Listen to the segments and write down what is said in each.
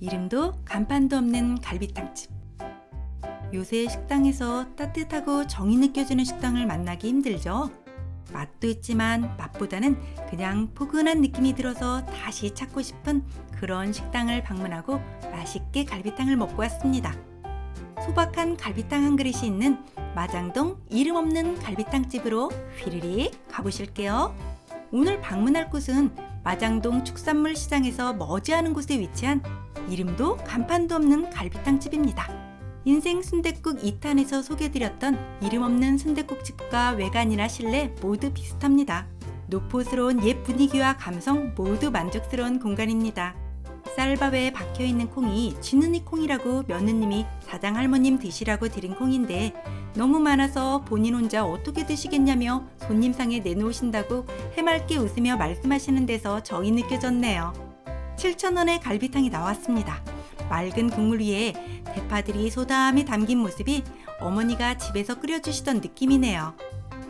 이름도 간판도 없는 갈비탕집. 요새 식당에서 따뜻하고 정이 느껴지는 식당을 만나기 힘들죠. 맛도 있지만 맛보다는 그냥 포근한 느낌이 들어서 다시 찾고 싶은 그런 식당을 방문하고 맛있게 갈비탕을 먹고 왔습니다. 소박한 갈비탕 한 그릇이 있는 마장동 이름 없는 갈비탕 집으로 휘리릭 가보실게요. 오늘 방문할 곳은 마장동 축산물 시장에서 머지않은 곳에 위치한 이름도 간판도 없는 갈비탕 집입니다. 인생 순댓국 2탄에서 소개드렸던 이름 없는 순댓국집과 외관이나 실내 모두 비슷합니다. 노포스러운 옛 분위기와 감성 모두 만족스러운 공간입니다. 쌀밥에 박혀 있는 콩이 쥐는이 콩이라고 며느님이 사장 할머님 드시라고 드린 콩인데 너무 많아서 본인 혼자 어떻게 드시겠냐며 손님상에 내놓으신다고 해맑게 웃으며 말씀하시는 데서 정이 느껴졌네요. 7,000원의 갈비탕이 나왔습니다. 맑은 국물 위에 대파들이 소담히 담긴 모습이 어머니가 집에서 끓여주시던 느낌이네요.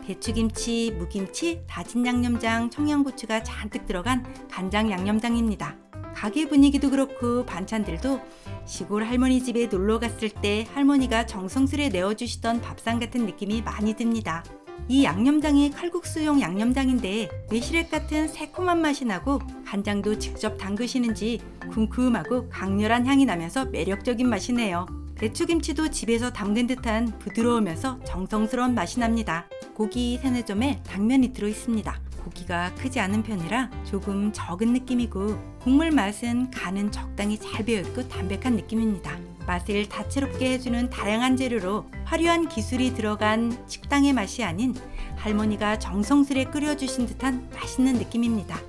배추김치, 무김치, 다진 양념장, 청양고추가 잔뜩 들어간 간장 양념장입니다. 가게 분위기도 그렇고 반찬들도 시골 할머니 집에 놀러 갔을 때 할머니가 정성스레 내어주시던 밥상 같은 느낌이 많이 듭니다. 이 양념장이 칼국수용 양념장인데 매실액 같은 새콤한 맛이 나고 간장도 직접 담그시는지 궁금하고 강렬한 향이 나면서 매력적인 맛이네요. 배추김치도 집에서 담근 듯한 부드러우면서 정성스러운 맛이 납니다. 고기 세네 점에 당면이 들어 있습니다. 고기가 크지 않은 편이라 조금 적은 느낌이고 국물 맛은 간은 적당히 잘 배어있고 담백한 느낌입니다. 맛을 다채롭게 해주는 다양한 재료로 화려한 기술이 들어간 식당의 맛이 아닌 할머니가 정성스레 끓여주신 듯한 맛있는 느낌입니다.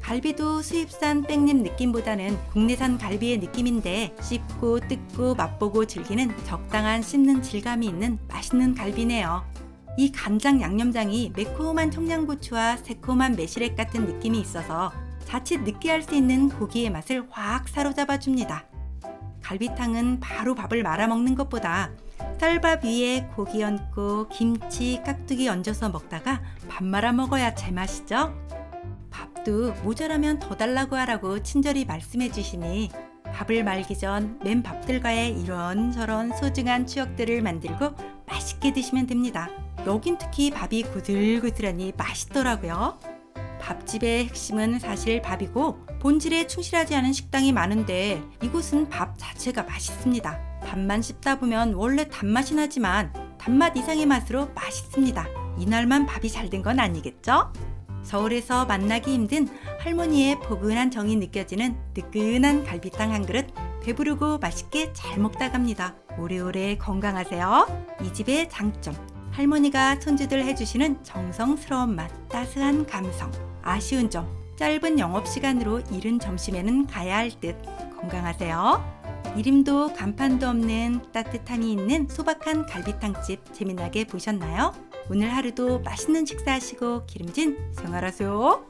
갈비도 수입산 땡잎 느낌보다는 국내산 갈비의 느낌인데 씹고 뜯고 맛보고 즐기는 적당한 씹는 질감이 있는 맛있는 갈비네요. 이 간장 양념장이 매콤한 청양고추와 새콤한 매실액 같은 느낌이 있어서 자칫 느끼할 수 있는 고기의 맛을 확 사로잡아 줍니다. 갈비탕은 바로 밥을 말아 먹는 것보다 쌀밥 위에 고기 얹고 김치, 깍두기 얹어서 먹다가 밥 말아 먹어야 제맛이죠. 밥도 모자라면 더 달라고 하라고 친절히 말씀해 주시니 밥을 말기 전 맨 밥들과의 이런저런 소중한 추억들을 만들고 맛있게 드시면 됩니다. 여긴 특히 밥이 구슬구슬하니 맛있더라고요. 밥집의 핵심은 사실 밥이고 본질에 충실하지 않은 식당이 많은데 이곳은 밥 자체가 맛있습니다. 밥만 씹다 보면 원래 단맛이 나지만 단맛 이상의 맛으로 맛있습니다. 이날만 밥이 잘 된 건 아니겠죠? 서울에서 만나기 힘든 할머니의 포근한 정이 느껴지는 뜨끈한 갈비탕 한 그릇 배부르고 맛있게 잘 먹다 갑니다. 오래오래 건강하세요. 이 집의 장점. 할머니가 손주들 해주시는 정성스러운 맛, 따스한 감성. 아쉬운 점. 짧은 영업시간으로 이른 점심에는 가야 할 듯. 건강하세요. 이름도 간판도 없는 따뜻함이 있는 소박한 갈비탕집 재미나게 보셨나요? 오늘 하루도 맛있는 식사하시고 기름진 생활하세요.